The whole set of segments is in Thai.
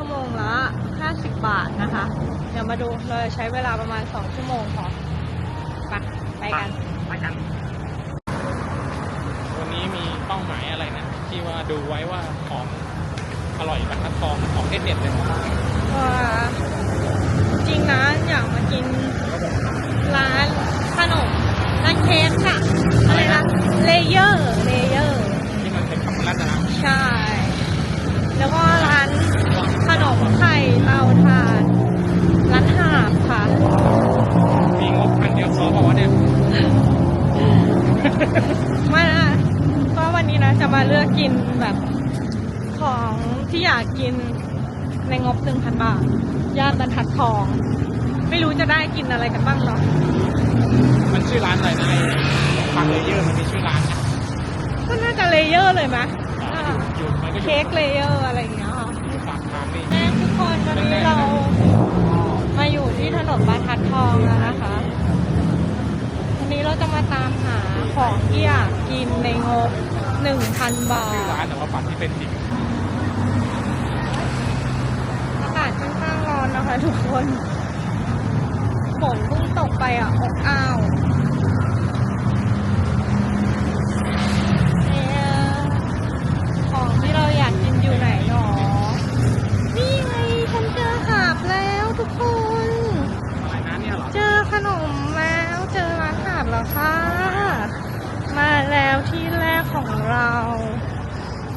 ชั่วโมงละ 50 บาทนะคะ เดี๋ยวมาดูเลยใช้เวลาประมาณ 2 ชั่วโมงพอไปไปกันไปกัน วันนี้มีเป้าหมายอะไรนะ ที่ว่าดูไว้ว่าของอร่อยบรรทัดทองของเด็ดๆเลยเอ่อจริงนะอยากมากินร้านขนมร้านเค้กค่ะอะไรนะเลเยอร์เลเยอร์ที่มันเป็นคำรัตนะใช่ แล้วก็ร้านขนม ไข่เตาถ่านร้านหาบค่ะ มีงบพันเดียวพอบอกว่าเนี่ยมาก็วันนี้นะจะมาเลือกกินแบบของที่อยากกินในงบหนึ่งพันบาท ย่านบรรทัดทอง ไม่รู้จะได้กินอะไรกันบ้างเนาะมันชื่อร้านอะไรนะฟางเลเยอร์มันมีชื่อร้านนะก็น่าจะเลเยอร์เลยไหมอ่าอยู่มันก็อยู่เค้กเลเยอร์อะไรอย่างเงี้ย นวันนี้เรามาอยู่ที่ถนนบรรทัดทองแล้วนะคะวันนี้เราจะมาตามหาของที่อยากกินในงบหนึ่งพันบาชื่อร้านทแต่ว่าปัดที่เป็นจริงอากาศค่อนข้างร้อนนะคะทุกคน ฝนเพิ่งตกไปอะอบอ้าวเอ๊ะของที่เราอยากกินอยู่ไหนหนอ นี่ไงฉันเจอหาบแล้วทุกคน อะไรนะเนี่ยเหรอ เจอขนมแล้ว เจอร้านหาบแล้วค่ะ มาแล้วที่แรกของเรา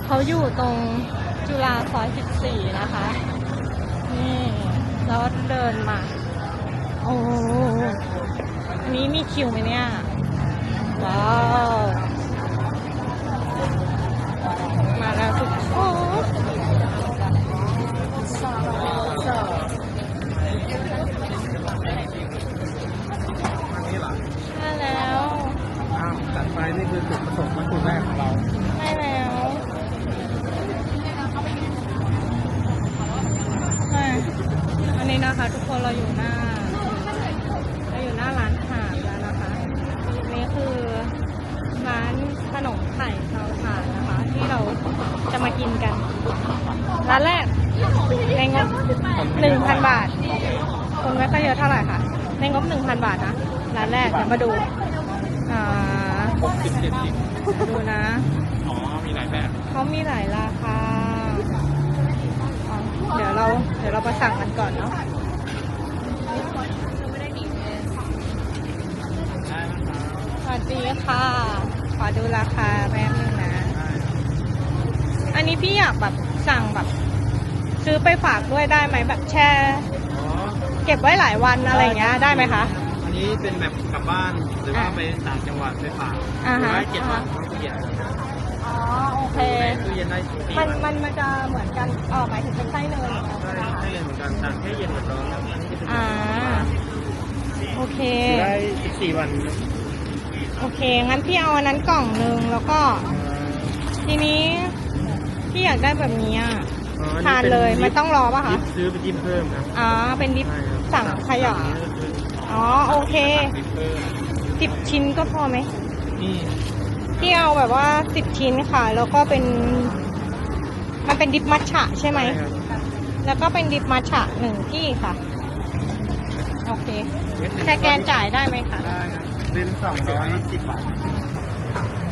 เขา อยู่ตรงจุฬาซอย 14 นะคะ นี่แล้วเดินมา โอ้อันนี้มีคิวไหมเนี่ย ว้าว มาแล้วทุกคนมาแล้วอ้าวจัดไปนี่คือจุดประสงค์วัตถุแรกของเรา ได้แล้วอะอั นะคะทุกคนเราอยู่หน้าเราอยู่หน้าร้านหาบแล้วนะคะนี่คือร้านขนมไข่เตาถ่านนะคะ ที่เราจะมากินกันร้านแรกในงบหนึ่งพันบาทคนไม่ค่อยเยอะเท่าไหร่ค่ะ ในงบหนึ่งพันบาทนะร้านแรกเดี๋ยวมาดูอ่าดูนะอ๋อมีหลายแบบเขามีหลายราคาเดี๋ยวเราเดี๋ยวเรามาสั่งกันก่อนเนาะ ดีค่ะ ขอดูราคาแป๊บนึงนะ อันนี้พี่อยากแบบสั่งแบบ ซื้อไปฝากด้วยได้ไหมแบบแช่อ๋อเก็บไว้หลายวันอะไรอย่างเงี้ยได้ไหมคะ อันนี้เป็นแบบกลับบ้านหรือว่าอะไปต่างจังหวัดไปฝากอ่าหรือฮะว่าเก็บไว้อ่าของเกียรอ๋อโอเคตู้เย็นได้สี่มันวันมันมันจะเหมือนกันอ๋อหมายถึงเป็นไส้เนยเหมือนกันใช่ใช่ไหมคะให้เลยเหมือนกันต่างแค่เย็นกับร้อนแล้วอันนี้จะเป็นอ่าโอเคอยู่ได้สิบสี่วัน โอเค งั้นพี่เอาอันนั้นกล่องหนึ่งแล้วก็ ทีนี้พี่อยากได้แบบนี้อะ อ๋ออัทานเลยป็ไม่ต้องรอป่ะคะดิฟซื้อไปจิ้มเพิ่มครับอ๋อ เป็นดิฟใช่ครับสั่งขยะสั่งนี้ก็คืออ๋อ โอเคดิปเปอร์สิบชิ้นก็พอไหม นี่พี่เอาแบบว่าสิบชิ้นค่ะ แล้วก็เป็น มันเป็นดิฟมัทฉะใช่ไหมครับแล้วก็เป็นดิฟมัทฉะหนึ่งที่ค่ะ โอเคเม็ดหนึ่งสแกนจ่ายได้ไหมคะ ได้ครับ เป็นสองร้อยสิบบาท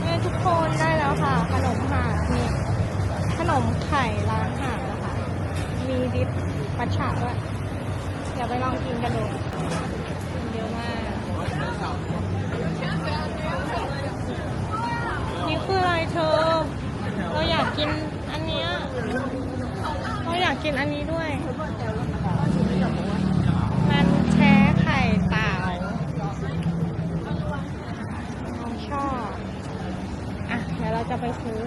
เนี่ยทุกคนได้แล้วค่ะ ขนมหาดมีขนมไข่ร้านหาดนะคะ มีดิฟมัทฉะด้วยเดี๋ยวไปลองกินกันดูเยอะมาก นี่คืออะไรเธอ เราอยากกินอันเนี้ยเราอยากกินอันนี้ด้วย มันแช่ไข่เต่าน้องชอบ อะ เราจะไปซื้อ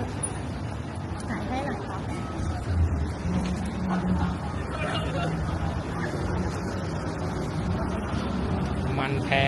ขายให้หน่อยค่ะมันแท้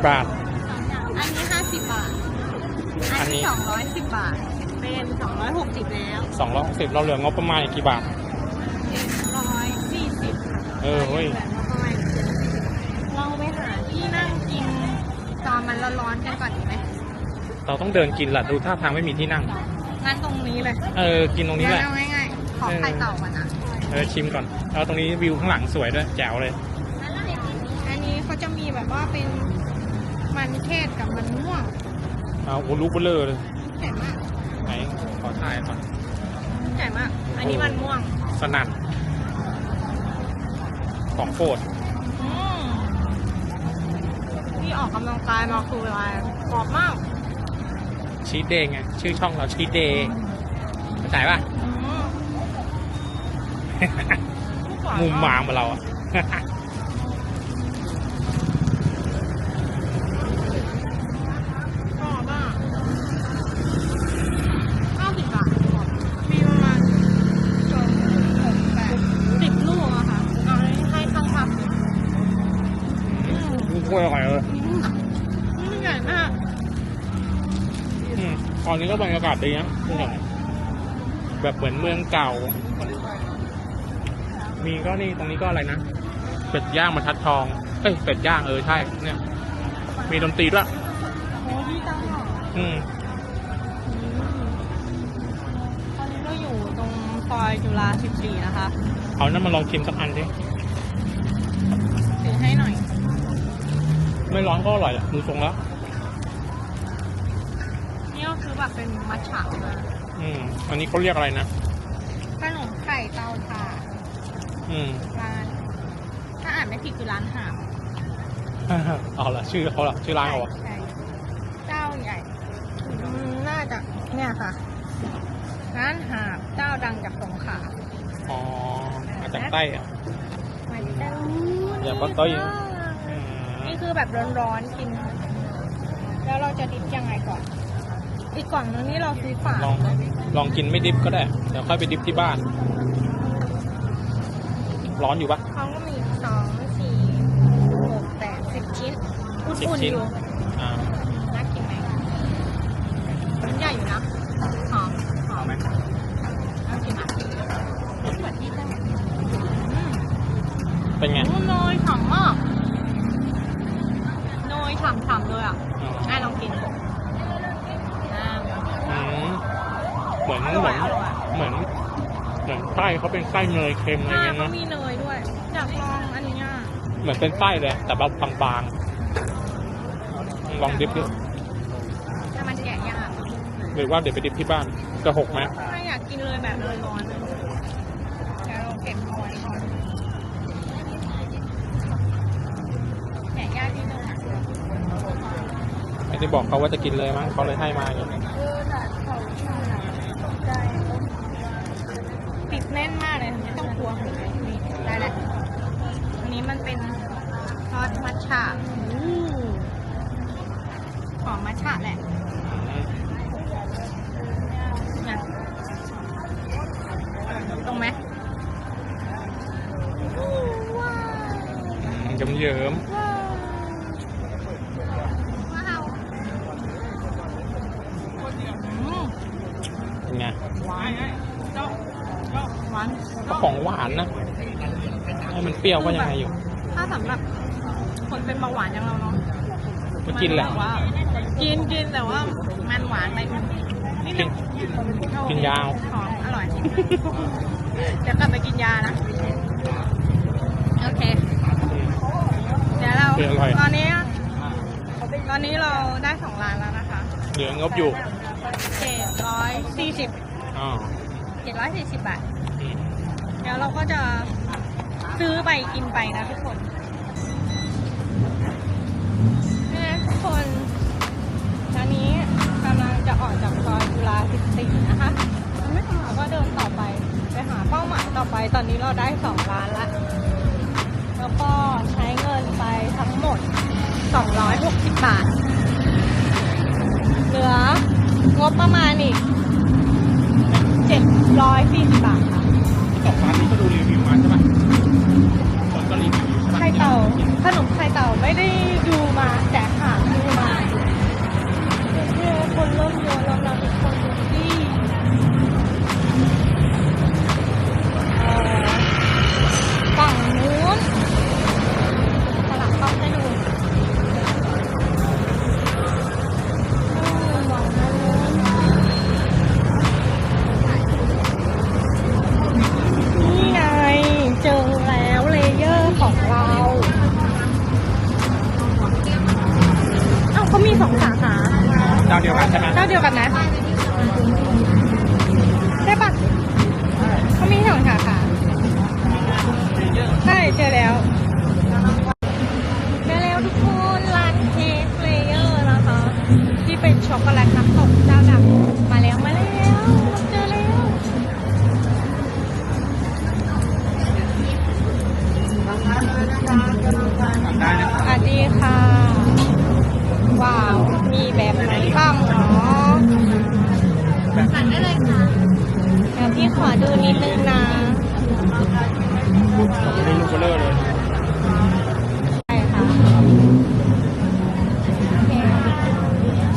กี่บาท อันนี้ห้าสิบบาท อันอันนี้นี้สองร้อยสิบบาท เป็นสองร้อยหกสิบแล้วสองร้อยสิบเราเหลืองบประมาณอีกกี่บาทเจ็ดร้อยสี่สิบค่ะเออเว้ยเราไปหาที่นั่งกินตอนมันร้อนๆกันก่อนดีไหมเราต้องเดินกินแหละดูท่าทางไม่มีที่นั่ง งั้นตรงนี้เลยเออ กินตรงนี้แหละ เอาง่ายๆ ขอไข่เต่าก่อนนะเออชิมก่อนแล้วตรงนี้วิวข้างหลังสวยด้วยแจ๋วเลย อันนี้เขาจะมีแบบว่าเป็น มันเทศกับมันม่วงเอาโอ้ลูกเบลเลอร์เลยใหญ่มากไหนขอถ่ายก่อนใหญ่มาก อันนี้มันม่วง สนั่นของโปรดอืมที่ออกกำลังกายมาคืออะไรกรอบมาก ชีสเดย์ไงชื่อช่องเราชีสเดย์เข้าใจป่ะอืมมุมมามมาเราอะ กรอบมากเก้าสิบบาทมีประมาณสองหกแปดสิบลูกอะค่ะเอาให้ทั้งคำเลยอืม ลูกกล้วยอร่อยเลย อืมนี่ใหญ่มาก อืม ตอนนี้ก็บรรยากาศดีนะทุกอย่างแบบเหมือนเมืองเก่า มีก็นี่ตรงนี้ก็อะไรนะ เป็ดย่างมาทัดทอง เอ้ย เป็ดย่างเออใช่ เนี่ย มีดนตรีด้วยโอ้ดีจังอะอืมตอนนี้เราอยู่ตรงซอยจุฬา14 นะคะ เอานั่นมาลองชิมสักอันสิถือให้หน่อย ไม่ร้อนก็อร่อยแหละดูทรงแล้วนี่ก็คือ แบบเป็นมัทฉะนะอืมอันนี้เขาเรียกอะไรนะขนมไข่เตาถ่านอืมร้าน ถ้าอ่านไม่ผิดคือร้านหามเอาละชื่อเขาละชื่อร้านเขาอะใช่เจ้าใหญ่อืมน่าจะเนี่ยค่ะ ร้านหาบเจ้าดังจากสงขลาอ๋อมาจากใต้อะมาจากอย่าปักต้อยอืมนี่คือแบบร้อนๆกิน แล้วเราจะดิบยังไงก่อน อีกกล่องนึงนี่เราซื้อฝาลองลองกินไม่ดิฟก็ได้เดี๋ยวค่อยไปดิฟที่บ้าน ร้อนอยู่ปะเขาก็มีสองสี่หกแปดสิบชิ้นสิบอุ่นๆชิ้นอยู่ อ่า น่ากินไหมชิ้นใหญ่อยู่นะ หอม หอม เอาไหม น่ากินอะเหมือนที่ได้อืม เป็นไง โอ้เนยฉ่ำมากเนยฉ่ำๆเลยอะ อ๋อ ให้ลองกินอ่า อืมเหมือน อ เห ร่ มื อ อย น อร่อย เหมือน เหมือนไส้เขาเป็นไส้เนยเค็มอะไรอ่าเงี้ยเขานะมีเนยด้วย อยากลองอันเนี้ยเหมือนเป็นไส้เลยแต่แบบบางๆลองดิฟดูแต่มันแกะยากหรือว่าเดี๋ยวไปดิฟที่บ้านจะหกไหมไม่อยากกินเลยแบบเลยร้อนเลยเดี๋ยวเราเก็บเอาไว้ก่อนแกะยากที่ตรงไหนไม่ได้บอกเขาว่าจะกินเลยมั้งเขาเลยให้มาอย่างนี้ติด แน่นมากเลยไม่ต้องกลัวหัวนี่ได้แหละอันนี้มันเป็นซอสมัทฉะอู้ของมัทฉะแหละอืมนะตรงไหมอู้ว้าวเยิ้มเยิ้มว้าวว้าวอืมๆเป็นไงหวานหวานก็ของหวานนะให้มันเปรี้ยวก็ยังไงอยู่ ถ้าสำหรับคนเป็นเบาหวานอย่างเราเนาะก็กินแหละ มับบว่ากินกินแต่ว่ามันหวานไปนิดกินึนงกินยาว หอมอร่อย เดี๋ยวกลับไปกินยานะ โอเคอืมเดี๋ยวเรา โอเคอร่อย ตอนนี้ ตอนนี้เราได้สองร้านแล้วนะคะเหลืองบอยู่เจ็ดร้อยสี่สิบ อ๋อเจ็ดร้อยสี่สิบบาทอืมเดี๋ยวเราก็จะซื้อไปกินไปนะทุกคนนี่นะทุกคนตอนนี้กำลังจะออกจากซอยจุฬา14นะคะเราก็เดินต่อไป ไปหาเป้าหมายต่อไป ตอนนี้เราได้สองล้านละแล้วก็ใช้เงินไปทั้งหมด 260 บาท เหลืองบประมาณอีก740 บาทค่ะ องร้านนี้ก็ดูรีวิวมาใช่ไหมคนก็รีวิวใช่ไหมไข่เต่าขนมไข่เต่าไม่ได้ดูมาแต่หาดูมาเนี่ยคนเริ่มเยอะแล้เราเป็นคนที่เอ่อฝั่งนู้น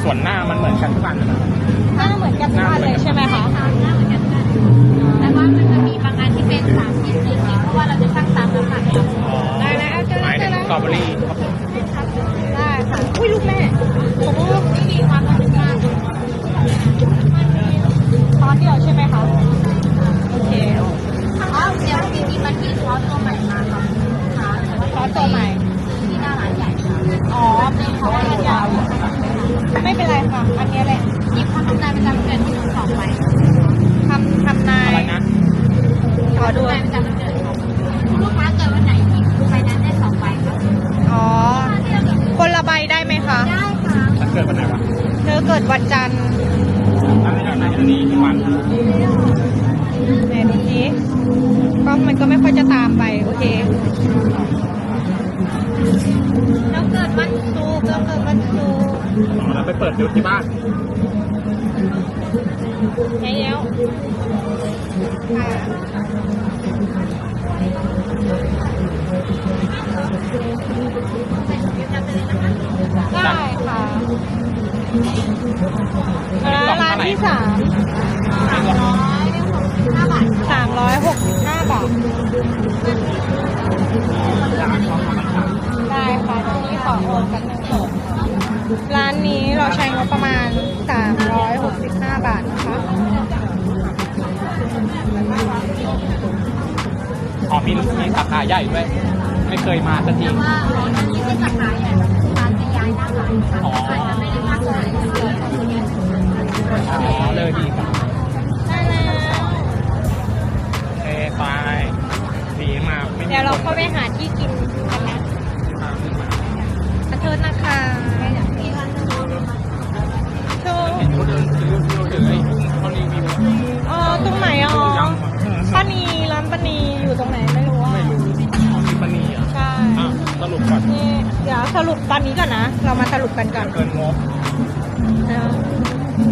ส่วนหน้ามันเหมือนกันทุกอันหน้าเหมือนกันทุกอัเลยใช่ไหมคะ หน้าเหมือนกันทุแต่ว่ามันจะมีบางอันที่เป็นสามชิ้สี่ชิ้นเพราะว่าเราจะสร้างสามน้ำหนักได้แล้วเอาเจอหแล้มายวถึเจองสตรอเบอรี่ครับผมได้ค่ะอุ้ยลูกแม่โอ้ยานี่มีความเป็นกลางซอสเดียวใช่ไหมคะ โอเค อ๋อเดี๋ยวจริงๆมันมีซอสตัวใหม่มาค่ะค้าแต่ซอสตัวใหม่ อ๋อเป็นเขาว่าระยะไม่เป็นไรค่ะ อันนี้แหละหยิบคำทำนายประจำเดือนที่คุณสอบไปคำทำนายขอดูประจำเดือนลูกค้าเกิดวันไหนหยิบใบนั้นได้สองใบครัอ๋อ คนละใบได้ไหมคะ ได้ค่ะเธอเกิดวันจันทร์อันนี้อันนี้วันไหนดูทีก็มันก็ไม่ค่อยจะตามไป โอเค ศุกร์อ๋อแล้วไปเปิดดูที่บ้านไงเย้วได้ค่ะร้านที่สามสามร้อยหกสิบห้าบาท ได้ค่ะตรงนี้ขอโอนกันหนึ่งสด ร้านนี้เราใช้งบประมาณ 365 บาทนะคะอ๋อมีมีสาขาใหญ่ด้วย ไม่เคยมาสักทีว่าที่เป็นสาขาใหญ่ร้านจะย้ายหน้าร้านค่ะอ๋ออาจจะไม่ได้มากเท่าไหร่เลยอ๋อเลยดีครับได้แล้วเอไปดีมาไม่มีเดี๋ยวเราคนเข้าไปหาที่กินกันนะขอโทษนะคะ โชว์เห็นคนเดินซื้อซื้อเลยเขารีวิวอะอ๋อตรงไหนอ๋อป้านีร้านป้านีอยู่ตรงไหนไม่รู้อะไม่รู้อ๋อที่ปนีอะใช่อะสรุปก่อนนี่เดี๋ยวสรุปตอนนี้ก่อนนะ เรามาสรุปกันก่อนเกินงบเออ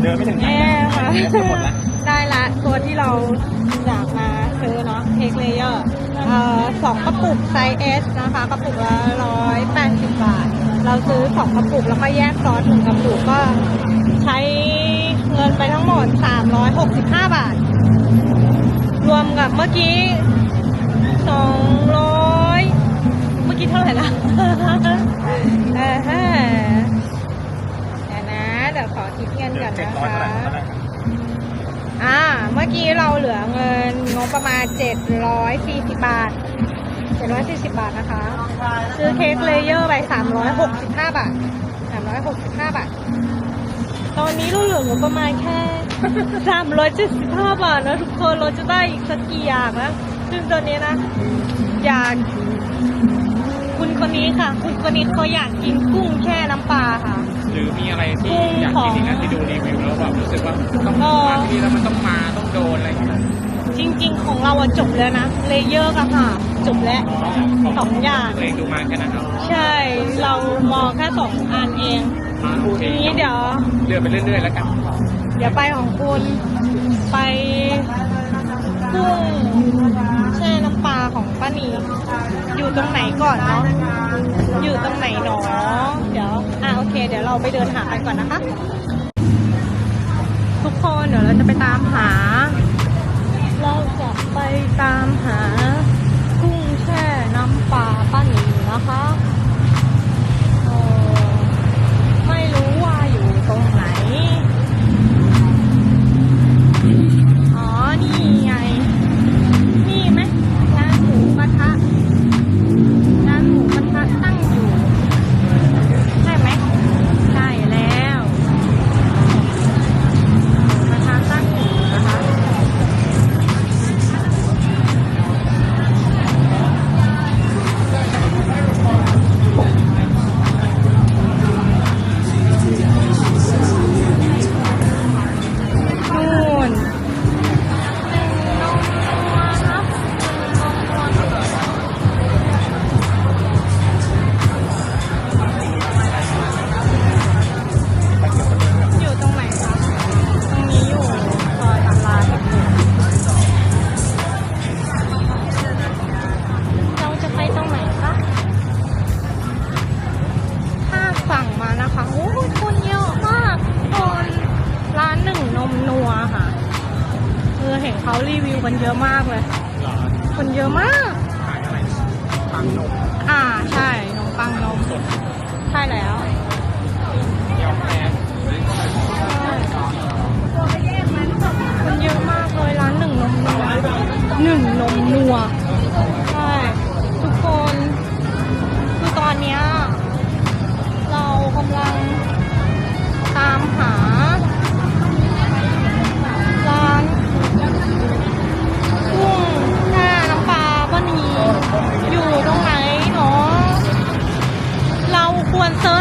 เดินไม่ถึงไหนแน่ค่ะจะหมดแล้วได้ละตัวที่เราอยากมาซื้อเนาะเค้กเลเยอร์เอ่อสองกระปุกไซส์ S นะคะกระปุกละร้อยแปดสิบบาท เราซื้อสองกระปุกแล้วก็แยกซอสหนึ่งกระปุกก็ใช้เงินไปทั้งหมดสามร้อยหกสิบห้าบาท รวมกับเมื่อกี้สองร้อยเมื่อกี้เท่าไหร่ละเออฮะเดี๋ยวนะ เดี๋ยวขอคิดเงินก่อนเจ็ดนะร้อยคะเท่าไหร่เท่าไหร่อ่า เมื่อกี้เราเหลือเงินงบประมาณ 740 บาท 740 บาทนะคะ ซื้อเค้กเลเยอร์ไป 365 บาท 365 บาท ตอนนี้เราเหลืองบประมาณแค่ 375 บาทนะทุกคนเราจะได้อีกสักกี่อย่างนะซึ่งตอนนี้นะ อยาก คุณคนนี้ค่ะ คุณคนนี้เขาอยากกินกุ้งแช่น้ำปลาค่ะ หรือมีอะไรที่อยากกินอีกนะที่ดูรีวิวแล้วแบบรู้สึกว่าต้องเออมาที่นี่แล้วมันต้องมาต้องโดนอะไรอย่างเงี้ย จริง ๆ ของเราอะจบแล้วนะ เลเยอร์กับหาบจบแล้วสองอย่างตัวเองดูมาแค่นั้นเนาะใช่ เรามองแค่สองอันเองมาโอเคทีนี้เดี๋ยว เลื่อนไปเรื่อยๆแล้วกันเดี๋ยวไปของคุณไปกุ้งแช่น้ำปลาของป้านีอยู่ตรงไหนก่อนเนาะอยู่ตรงไหนหนอเดี๋ยวอะโอเค เดี๋ยวเราไปเดินหากันก่อนนะคะ ทุกคนเดี๋ยวเราจะไปตามหา เราจะไปตามหากุ้งแช่น้ำปลาป้านีนะคะ เออเห็นเขารีวิวกันเยอะมากเลย หรอคนเยอะมาก ขายอะไรปังนมอ่าใช่นมปังนมสดใช่แล้วเกี๊ยวแพงคนเยอะมากเลยร้านหนึ่งนมนัวหนึ่งนมนัวใช่ทุกคนคือตอนเนี้ยเรากำลัง เร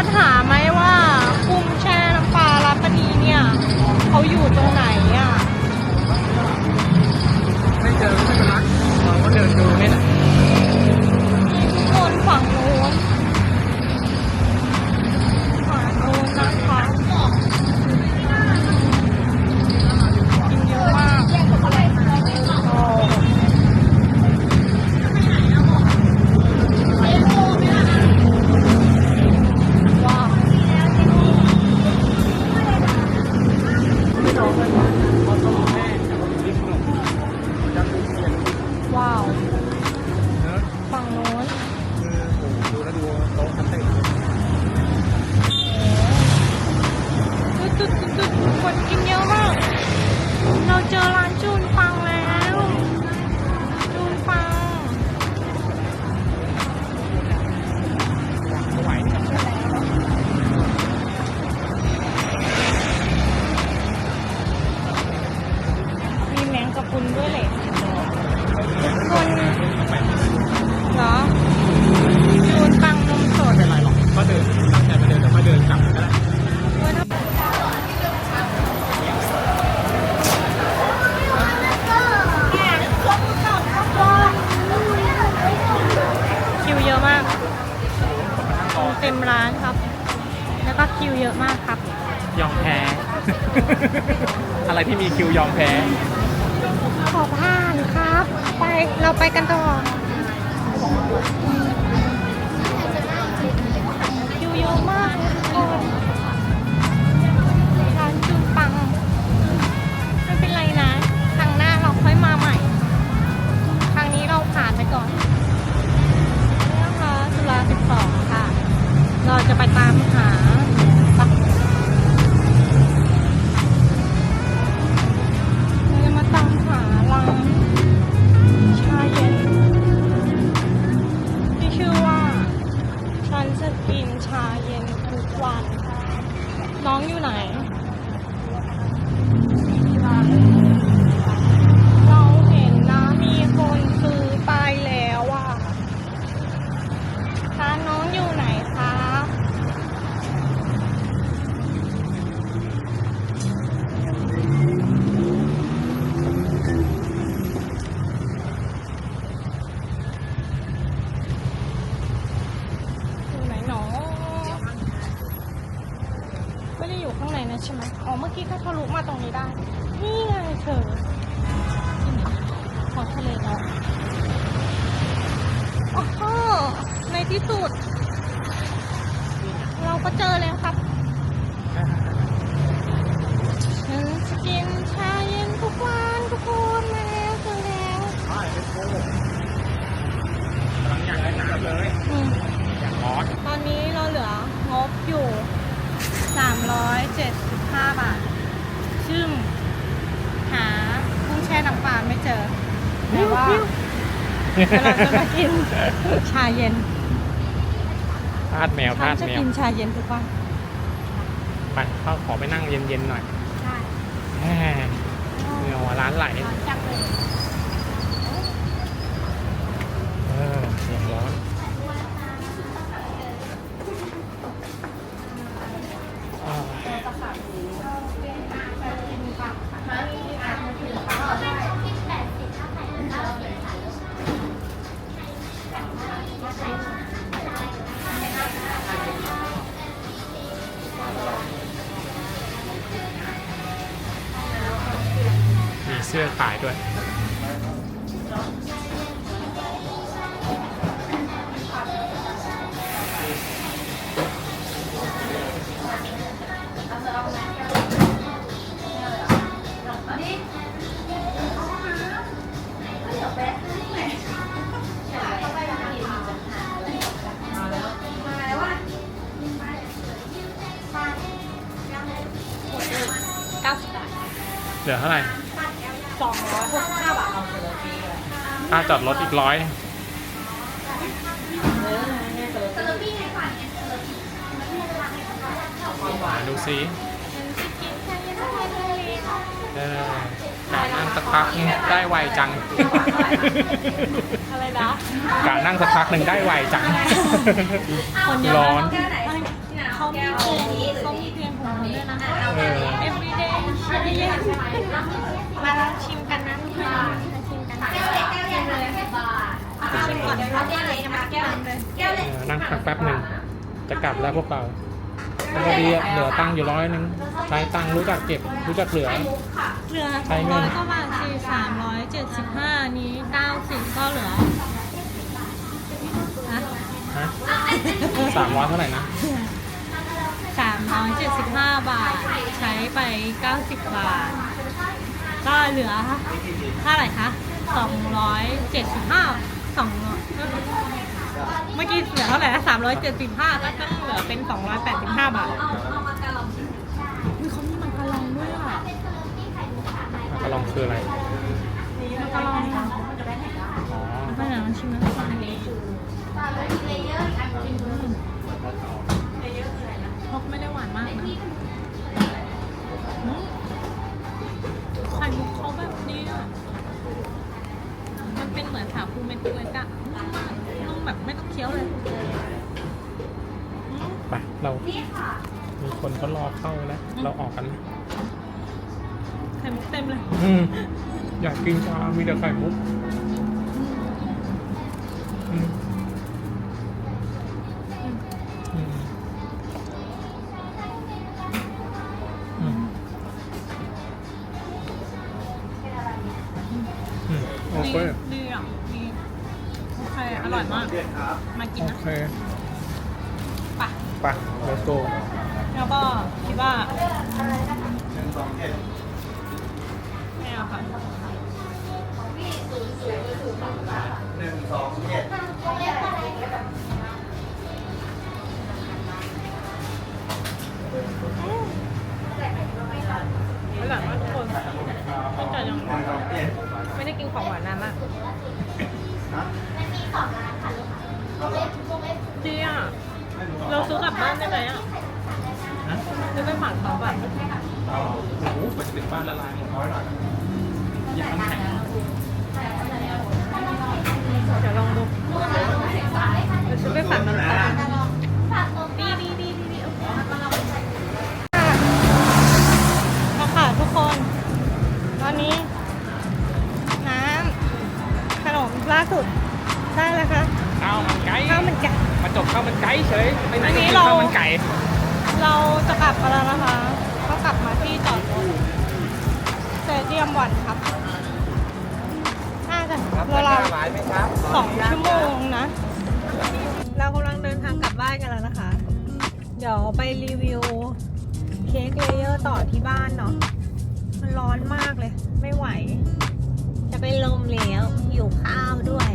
แต่ว่าเราจะมากินชาเย็นทาดแมวฉัทานดจะแมวกินชาเย็นทุกวันไปเข้าขอไปนั่งเย็นๆหน่อยใช่แหมเหงื่อหัวร้านไหลจังเลยเออเสียงร้อน ร้อย ดูสิกาเย็นทุกวันเลยเออกะนั่งสักพักได้ไวจัง อะไรนะกะนั่งสักพักหนึ่งได้ไวจัง คนเยอะร้อนมีเพลงเขามีเพลงของเขาด้วยนะ เออ Everyday ชาเย็นมาลองชิมกันนะทุกคนมาชิมกันชิมก่อนเอาแก้วเลยมาแก้วเลย เออ นั่งพักแป๊บหนึ่งจะกลับแล้วพวกเราพอดีเหลือตังค์อยู่ร้อยหนึงใช้ตังค์รู้จักเก็บรู้จักเหลือ เหลือใช้เงิร้อน ยก็บาทสี่สามร้อยเจ็ดสิบห้านี้เก้าสิบก็เหลือฮะฮะสามร้อยเท่าไหร่นะสามร้อยเจ็ดสิบห้าบาท ใช้ไปเก้าสิบบาท ก็เหลือเท่าไหร่คะสองร้อยเจ็ดสิบห้าสอง เมื่อกี้เหลือเท่าไหร่นะสามร้อยเจ็ดสิบห้าก็ต้องเหลือเป็นสองร้อยแปดสิบห้าบาทอุ๊ยเขามีมังกรลองด้วยอะก็ลองคืออะไรมังกรลองอ๋อก็ไหนมันชิมนะฟังนี้พกไม่ได้หวานมากนะอืมไข่มุกเขาแบบนี้อะาคูเม็ดเล็กอะนุ่มมากนุ่ม แบบไม่ต้องเคี้ยวเลยอืมไปเรา มีคนเขารอเข้าแล้วเราออกกันไข่มุกเต็มเลย อืม อยากกินชา มีแต่ไข่มุก อเคอร่อยมาก มากินโอนะเคไปไป let's go แล้วก็คิดว่าไม่เอาค่ะอร่อยมากทุกคนตั้งแต่ยังไม่ได้กินของหวานนานมาก ดีอะ เราซื้อกลับบ้านได้ไหมอะฮะซื้อไปฝากเขาแบบโอ้โหไปถึงบ้านละลายหมดร้อยหน่อยอยากน้ำแข็งเดี๋ยวลองดูเราซื้อไปฝากน้ำตา เฉยไปไหอันนี้เราเราจะกลับกันแล้วนะคะ ก็กลับมาที่จอดรถสเตเดียมวันครับ น่าจะเราวสองชั่วโมงนะ เรากำลังเดินทางกลับบ้านกันแล้วนะคะ เดี๋ยวไปรีวิวเค้กเลเยอร์ต่อที่บ้านเนาะ มันร้อนมากเลย ไม่ไหว จะไปลมแล้ว อยู่ข้าวด้วย